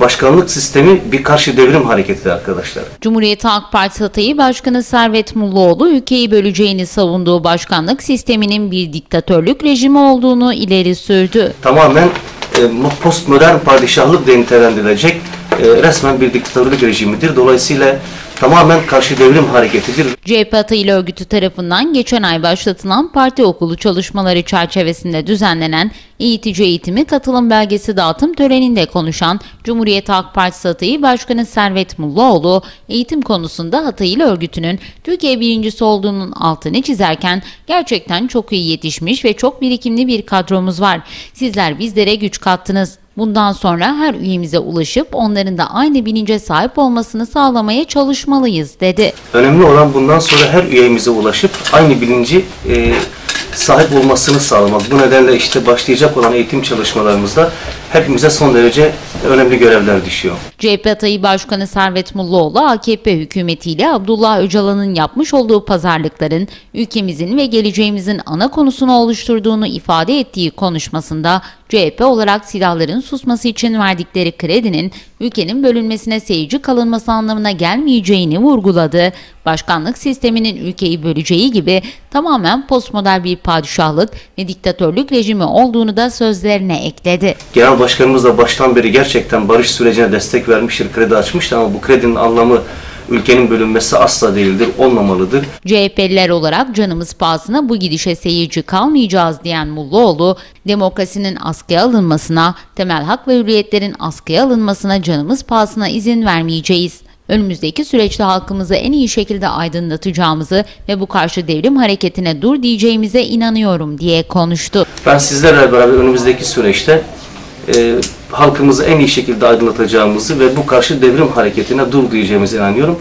Başkanlık sistemi bir karşı devrim hareketi arkadaşlar. Cumhuriyet Halk Partisi Hatayı Başkanı Servet Mulluoğlu ülkeyi böleceğini savunduğu başkanlık sisteminin bir diktatörlük rejimi olduğunu ileri sürdü. Tamamen e, postmodern padişahlık diye nitelendirilecek e, resmen bir diktatörlük rejimidir. Dolayısıyla tamamen karşı devrim hareketidir. CHP Hataylı örgütü tarafından geçen ay başlatılan parti okulu çalışmaları çerçevesinde düzenlenen eğitici eğitimi katılım belgesi dağıtım töreninde konuşan Cumhuriyet Halk Partisi Hatayı Başkanı Servet Mulluoğlu, eğitim konusunda Hataylı örgütünün Türkiye birincisi olduğunun altını çizerken gerçekten çok iyi yetişmiş ve çok birikimli bir kadromuz var. Sizler bizlere güç kattınız. Bundan sonra her üyemize ulaşıp onların da aynı bilince sahip olmasını sağlamaya çalışmalıyız dedi. Önemli olan bundan sonra her üyemize ulaşıp aynı bilinci e, sahip olmasını sağlamak. Bu nedenle işte başlayacak olan eğitim çalışmalarımızda hepimize son derece önemli görevler düşüyor. CHP Hatayı Başkanı Servet Mulluoğlu, AKP hükümetiyle Abdullah Öcalan'ın yapmış olduğu pazarlıkların ülkemizin ve geleceğimizin ana konusunu oluşturduğunu ifade ettiği konuşmasında CHP olarak silahların susması için verdikleri kredinin ülkenin bölünmesine seyirci kalınması anlamına gelmeyeceğini vurguladı. Başkanlık sisteminin ülkeyi böleceği gibi tamamen postmodern bir padişahlık ve diktatörlük rejimi olduğunu da sözlerine ekledi. Genel Başkanımız da baştan beri gerçekten barış sürecine destek vermiştir, kredi açmıştır ama bu kredinin anlamı ülkenin bölünmesi asla değildir, olmamalıdır. CHP'liler olarak canımız pahasına bu gidişe seyirci kalmayacağız diyen Mulluoğlu, demokrasinin askıya alınmasına, temel hak ve hürriyetlerin askıya alınmasına canımız pahasına izin vermeyeceğiz. Önümüzdeki süreçte halkımızı en iyi şekilde aydınlatacağımızı ve bu karşı devrim hareketine dur diyeceğimize inanıyorum diye konuştu. Ben sizlerle beraber önümüzdeki süreçte e, halkımızı en iyi şekilde aydınlatacağımızı ve bu karşı devrim hareketine dur diyeceğimize inanıyorum.